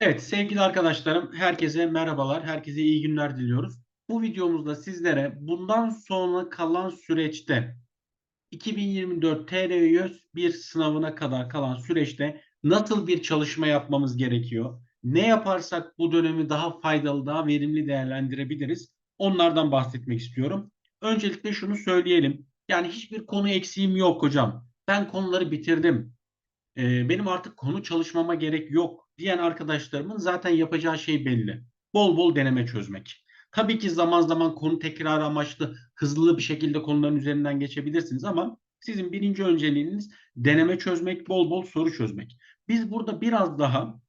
Evet sevgili arkadaşlarım herkese merhabalar, herkese iyi günler diliyoruz. Bu videomuzda sizlere bundan sonra kalan süreçte 2024 TRYÖS bir sınavına kadar kalan süreçte nasıl bir çalışma yapmamız gerekiyor? Ne yaparsak bu dönemi daha faydalı, daha verimli değerlendirebiliriz? Onlardan bahsetmek istiyorum. Öncelikle şunu söyleyelim. Yani hiçbir konu eksiğim yok hocam. Ben konuları bitirdim. Ee, benim artık konu çalışmama gerek yok diyen arkadaşlarımın zaten yapacağı şey belli. Bol bol deneme çözmek. Tabii ki zaman zaman konu tekrar amaçlı hızlı bir şekilde konuların üzerinden geçebilirsiniz ama sizin birinci önceliğiniz deneme çözmek, bol bol soru çözmek. Biz burada biraz daha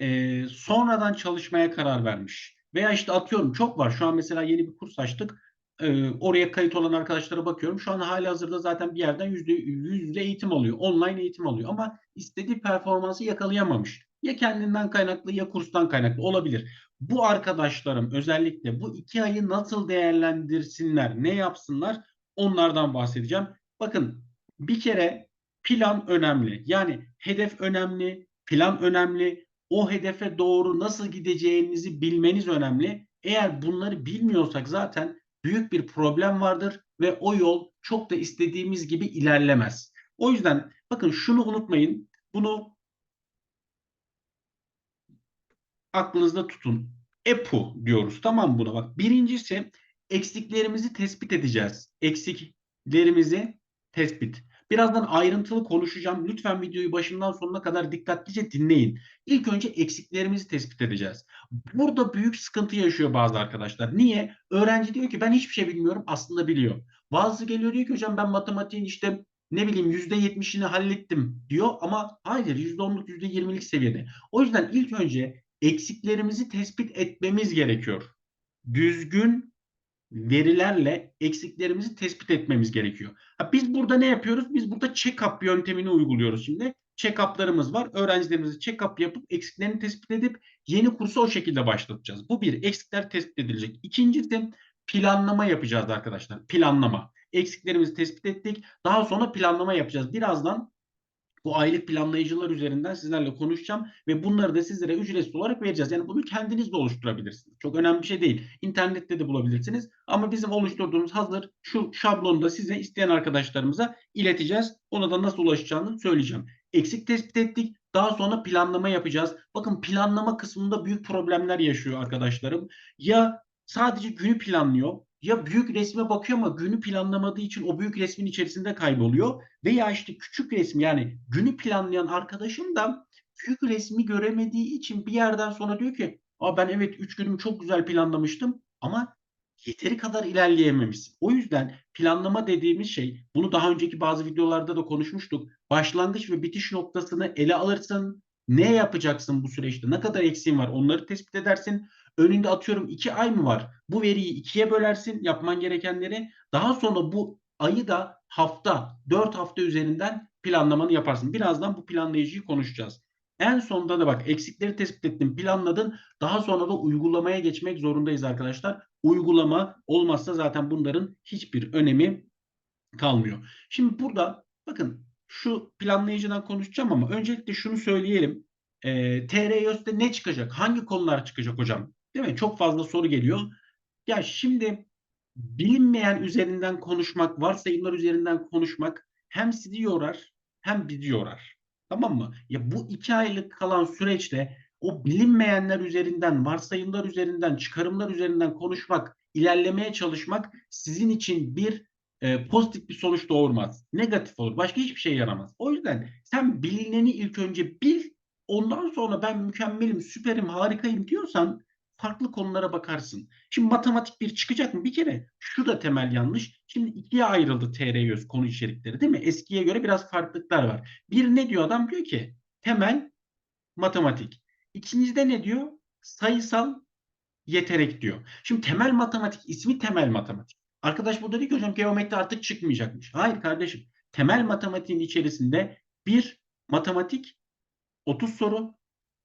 e, sonradan çalışmaya karar vermiş. Veya işte atıyorum çok var. Şu an mesela yeni bir kurs açtık. E, oraya kayıt olan arkadaşlara bakıyorum. Şu an hali hazırda zaten bir yerden yüzde yüzde eğitim alıyor. Online eğitim alıyor. Ama istediği performansı yakalayamamış. Ya kendinden kaynaklı ya kurstan kaynaklı olabilir. Bu arkadaşlarım özellikle bu iki ayı nasıl değerlendirsinler, ne yapsınlar onlardan bahsedeceğim. Bakın bir kere plan önemli. Yani hedef önemli, plan önemli, o hedefe doğru nasıl gideceğinizi bilmeniz önemli. Eğer bunları bilmiyorsak zaten büyük bir problem vardır ve o yol çok da istediğimiz gibi ilerlemez. O yüzden bakın şunu unutmayın. Bunu aklınızda tutun. EPU diyoruz. Tamam buna bak. Birincisi eksiklerimizi tespit edeceğiz. Eksiklerimizi tespit. Birazdan ayrıntılı konuşacağım. Lütfen videoyu başından sonuna kadar dikkatlice dinleyin. İlk önce eksiklerimizi tespit edeceğiz. Burada büyük sıkıntı yaşıyor bazı arkadaşlar. Niye? Öğrenci diyor ki ben hiçbir şey bilmiyorum. Aslında biliyor. Bazısı geliyor diyor ki hocam ben matematiğin işte ne bileyim yüzde yetmişini hallettim diyor ama hayır yüzde onluk yüzde yirmilik seviyede. O yüzden ilk önce eksiklerimizi tespit etmemiz gerekiyor. Düzgün verilerle eksiklerimizi tespit etmemiz gerekiyor. Ha, biz burada ne yapıyoruz? Biz burada check-up yöntemini uyguluyoruz şimdi. Check-up'larımız var. Öğrencilerimizi check-up yapıp eksiklerini tespit edip yeni kursu o şekilde başlatacağız. Bu bir. Eksikler tespit edilecek. İkincisi planlama yapacağız arkadaşlar. Planlama. Eksiklerimizi tespit ettik. Daha sonra planlama yapacağız. Birazdan bu aylık planlayıcılar üzerinden sizlerle konuşacağım ve bunları da sizlere ücretsiz olarak vereceğiz. Yani bunu kendiniz de oluşturabilirsiniz. Çok önemli bir şey değil. İnternette de bulabilirsiniz. Ama bizim oluşturduğumuz hazır şu şablonu da size isteyen arkadaşlarımıza ileteceğiz. Ona da nasıl ulaşacağını söyleyeceğim. Eksik tespit ettik. Daha sonra planlama yapacağız. Bakın planlama kısmında büyük problemler yaşıyor arkadaşlarım. Ya sadece günü planlıyor ya büyük resme bakıyor ama günü planlamadığı için o büyük resmin içerisinde kayboluyor. Veya işte küçük resim yani günü planlayan arkadaşım da büyük resmi göremediği için bir yerden sonra diyor ki Aa ben evet 3 günümü çok güzel planlamıştım ama yeteri kadar ilerleyememişsin. O yüzden planlama dediğimiz şey bunu daha önceki bazı videolarda da konuşmuştuk. Başlangıç ve bitiş noktasını ele alırsın. Ne yapacaksın bu süreçte? Ne kadar eksiğin var? Onları tespit edersin. Önünde atıyorum iki ay mı var? Bu veriyi ikiye bölersin yapman gerekenleri. Daha sonra bu ayı da hafta, dört hafta üzerinden planlamanı yaparsın. Birazdan bu planlayıcıyı konuşacağız. En sonunda da bak eksikleri tespit ettin, planladın. Daha sonra da uygulamaya geçmek zorundayız arkadaşlar. Uygulama olmazsa zaten bunların hiçbir önemi kalmıyor. Şimdi burada bakın şu planlayıcıdan konuşacağım ama öncelikle şunu söyleyelim. E, TRYÖS'te ne çıkacak? Hangi konular çıkacak hocam? Değil mi? Çok fazla soru geliyor. Ya şimdi bilinmeyen üzerinden konuşmak, varsayımlar üzerinden konuşmak hem sizi yorar hem bizi yorar. Tamam mı? Ya bu iki aylık kalan süreçte o bilinmeyenler üzerinden, varsayımlar üzerinden, çıkarımlar üzerinden konuşmak, ilerlemeye çalışmak sizin için bir e, pozitif bir sonuç doğurmaz. Negatif olur. Başka hiçbir şey yaramaz. O yüzden sen bilineni ilk önce bil. Ondan sonra ben mükemmelim, süperim, harikayım diyorsan farklı konulara bakarsın. Şimdi matematik bir çıkacak mı? Bir kere şu da temel yanlış. Şimdi ikiye ayrıldı TR konu içerikleri değil mi? Eskiye göre biraz farklılıklar var. Bir ne diyor adam? Diyor ki temel matematik. İkincide ne diyor? Sayısal yeterek diyor. Şimdi temel matematik ismi temel matematik. Arkadaş burada diyor ki hocam geometri artık çıkmayacakmış. Hayır kardeşim. Temel matematiğin içerisinde bir matematik 30 soru,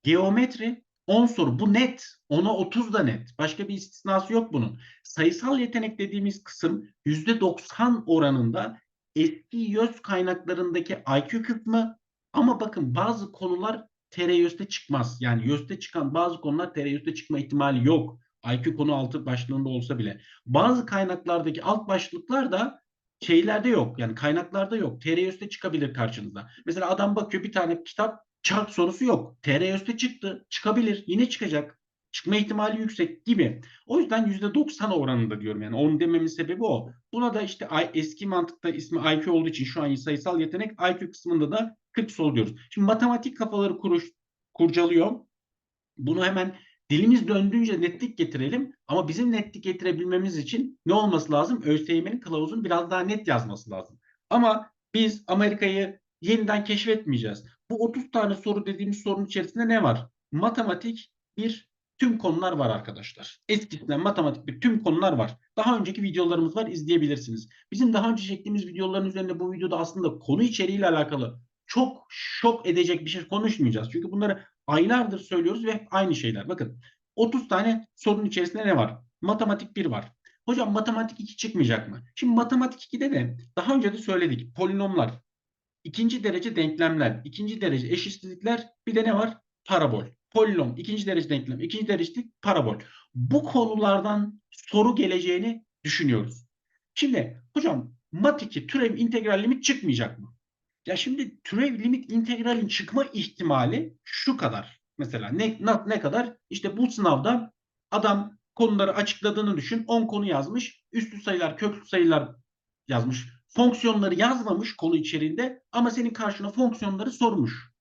geometri 10 soru. Bu net. 10'a 30 da net. Başka bir istisnası yok bunun. Sayısal yetenek dediğimiz kısım %90 oranında eski YÖS kaynaklarındaki IQ kısmı ama bakın bazı konular TRYÖS'te çıkmaz. Yani YÖS'te çıkan bazı konular TRYÖS'te çıkma ihtimali yok. IQ konu altı başlığında olsa bile. Bazı kaynaklardaki alt başlıklar da şeylerde yok. Yani kaynaklarda yok. TRYÖS'te çıkabilir karşınıza. Mesela adam bakıyor bir tane kitap çarp sorusu yok. TRYÖS'te çıktı. Çıkabilir. Yine çıkacak. Çıkma ihtimali yüksek gibi. O yüzden %90 oranında diyorum yani. Onun dememin sebebi o. Buna da işte eski mantıkta ismi IQ olduğu için şu an sayısal yetenek IQ kısmında da 40 soru diyoruz. Şimdi matematik kafaları kuruş, kurcalıyor. Bunu hemen dilimiz döndüğünce netlik getirelim. Ama bizim netlik getirebilmemiz için ne olması lazım? ÖSYM'nin kılavuzun biraz daha net yazması lazım. Ama biz Amerika'yı yeniden keşfetmeyeceğiz. Bu 30 tane soru dediğimiz sorunun içerisinde ne var? Matematik bir tüm konular var arkadaşlar. Eskisinden matematik bir tüm konular var. Daha önceki videolarımız var izleyebilirsiniz. Bizim daha önce çektiğimiz videoların üzerinde bu videoda aslında konu içeriğiyle alakalı çok şok edecek bir şey konuşmayacağız. Çünkü bunları aylardır söylüyoruz ve aynı şeyler. Bakın 30 tane sorunun içerisinde ne var? Matematik 1 var. Hocam matematik 2 çıkmayacak mı? Şimdi matematik 2'de de daha önce de söyledik. Polinomlar, ikinci derece denklemler, ikinci derece eşitsizlikler bir de ne var? Parabol. Polinom, ikinci derece denklem, ikinci derece parabol. Bu konulardan soru geleceğini düşünüyoruz. Şimdi hocam mat 2 türev integral limit çıkmayacak mı? Ya şimdi türev limit integralin çıkma ihtimali şu kadar. Mesela ne, ne kadar? İşte bu sınavda adam konuları açıkladığını düşün. 10 konu yazmış. Üstlü sayılar, köklü sayılar yazmış. Fonksiyonları yazmamış konu içerisinde ama senin karşına fonksiyonları sormuş.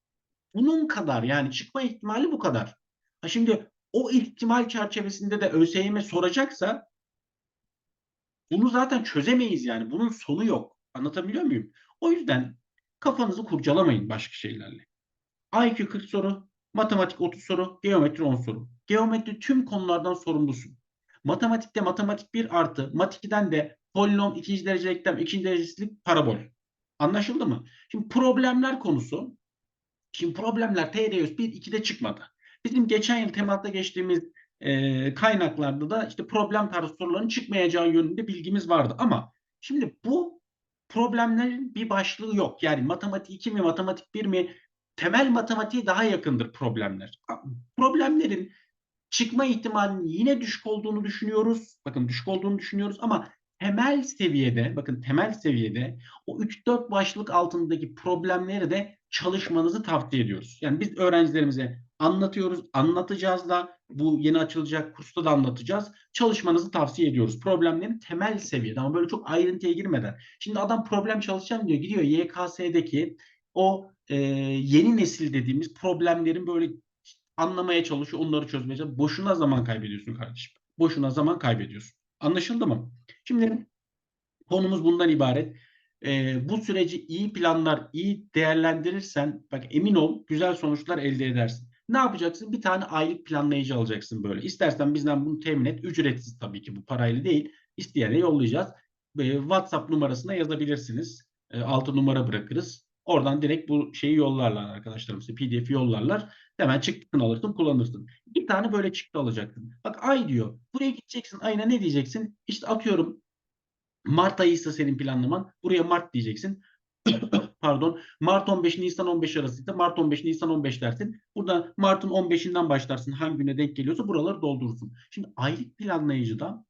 Bunun kadar yani çıkma ihtimali bu kadar. Ha şimdi o ihtimal çerçevesinde de ÖSYM soracaksa bunu zaten çözemeyiz yani. Bunun sonu yok. Anlatabiliyor muyum? O yüzden kafanızı kurcalamayın başka şeylerle. IQ 40 soru, matematik 30 soru, geometri 10 soru. Geometri tüm konulardan sorumlusun. Matematikte matematik 1 artı, mat 2'den de polinom, ikinci derece denklem, ikinci derecesilik parabol. Anlaşıldı mı? Şimdi problemler konusu Şimdi problemler TDS 1, 2'de çıkmadı. Bizim geçen yıl tematta geçtiğimiz e, kaynaklarda da işte problem tarzı soruların çıkmayacağı yönünde bilgimiz vardı. Ama şimdi bu problemlerin bir başlığı yok. Yani matematik 2 mi, matematik 1 mi? Temel matematiğe daha yakındır problemler. Problemlerin çıkma ihtimalinin yine düşük olduğunu düşünüyoruz. Bakın düşük olduğunu düşünüyoruz ama temel seviyede, bakın temel seviyede o 3-4 başlık altındaki problemleri de çalışmanızı tavsiye ediyoruz. Yani biz öğrencilerimize anlatıyoruz, anlatacağız da bu yeni açılacak kursta da anlatacağız. Çalışmanızı tavsiye ediyoruz. Problemlerin temel seviyede ama böyle çok ayrıntıya girmeden. Şimdi adam problem çalışacağım diyor. Gidiyor YKS'deki o e, yeni nesil dediğimiz problemlerin böyle anlamaya çalışıyor, onları çözmeye çalışıyor. Boşuna zaman kaybediyorsun kardeşim. Boşuna zaman kaybediyorsun. Anlaşıldı mı? Şimdi konumuz bundan ibaret. Ee, bu süreci iyi planlar, iyi değerlendirirsen bak emin ol güzel sonuçlar elde edersin. Ne yapacaksın? Bir tane aylık planlayıcı alacaksın böyle. İstersen bizden bunu temin et. Ücretsiz tabii ki bu parayla değil. İsteyene yollayacağız. Ee, WhatsApp numarasına yazabilirsiniz. Ee, altı numara bırakırız. Oradan direkt bu şeyi yollarlar arkadaşlarım size PDF yollarlar. Hemen çıktını alırsın kullanırsın. Bir tane böyle çıktı alacaksın. Bak ay diyor. Buraya gideceksin ayına ne diyeceksin? İşte atıyorum Mart ayıysa senin planlaman buraya Mart diyeceksin. Pardon. Mart 15 Nisan 15 arasıysa Mart 15 Nisan 15 dersin. Burada Mart'ın 15'inden başlarsın. Hangi güne denk geliyorsa buraları doldurursun. Şimdi aylık planlayıcıda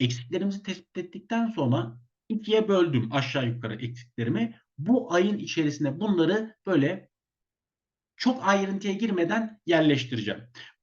eksiklerimizi tespit ettikten sonra ikiye böldüm aşağı yukarı eksiklerimi. Bu ayın içerisine bunları böyle çok ayrıntıya girmeden yerleştireceğim.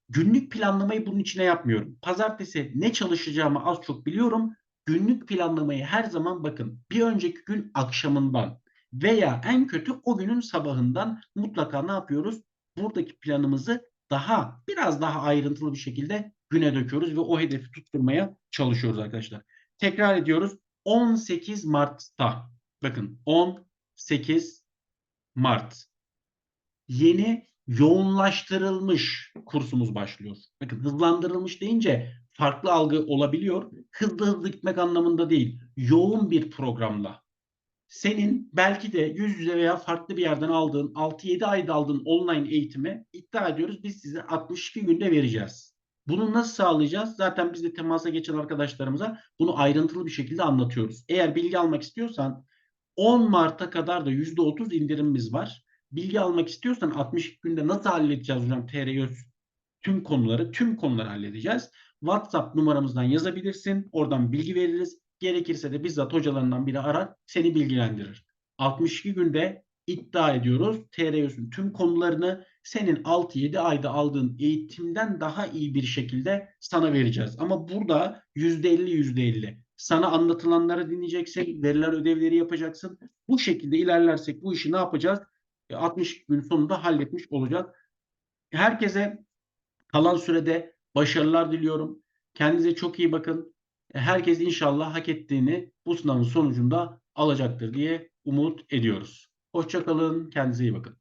Günlük planlamayı bunun içine yapmıyorum. Pazartesi ne çalışacağımı az çok biliyorum. Günlük planlamayı her zaman bakın bir önceki gün akşamından veya en kötü o günün sabahından mutlaka ne yapıyoruz? Buradaki planımızı daha biraz daha ayrıntılı bir şekilde güne döküyoruz ve o hedefi tutturmaya çalışıyoruz arkadaşlar. Tekrar ediyoruz. 18 Mart'ta bakın 18 Mart yeni yoğunlaştırılmış kursumuz başlıyor. Bakın hızlandırılmış deyince farklı algı olabiliyor. Hızlı hızlı gitmek anlamında değil. Yoğun bir programla. Senin belki de yüz yüze veya farklı bir yerden aldığın 6-7 ayda aldığın online eğitimi iddia ediyoruz biz size 62 günde vereceğiz. Bunu nasıl sağlayacağız? Zaten biz de temasa geçen arkadaşlarımıza bunu ayrıntılı bir şekilde anlatıyoruz. Eğer bilgi almak istiyorsan 10 Mart'a kadar da %30 indirimimiz var bilgi almak istiyorsan 62 günde nasıl halledeceğiz hocam TR tüm konuları, tüm konuları halledeceğiz. WhatsApp numaramızdan yazabilirsin. Oradan bilgi veririz. Gerekirse de bizzat hocalarından biri arar, seni bilgilendirir. 62 günde iddia ediyoruz. TR tüm konularını senin 6-7 ayda aldığın eğitimden daha iyi bir şekilde sana vereceğiz. Ama burada %50 %50. Sana anlatılanları dinleyeceksin, veriler ödevleri yapacaksın. Bu şekilde ilerlersek bu işi ne yapacağız? E, 60 gün sonunda halletmiş olacağız. Herkese kalan sürede başarılar diliyorum. Kendinize çok iyi bakın. E, Herkes inşallah hak ettiğini bu sınavın sonucunda alacaktır diye umut ediyoruz. Hoşçakalın, kendinize iyi bakın.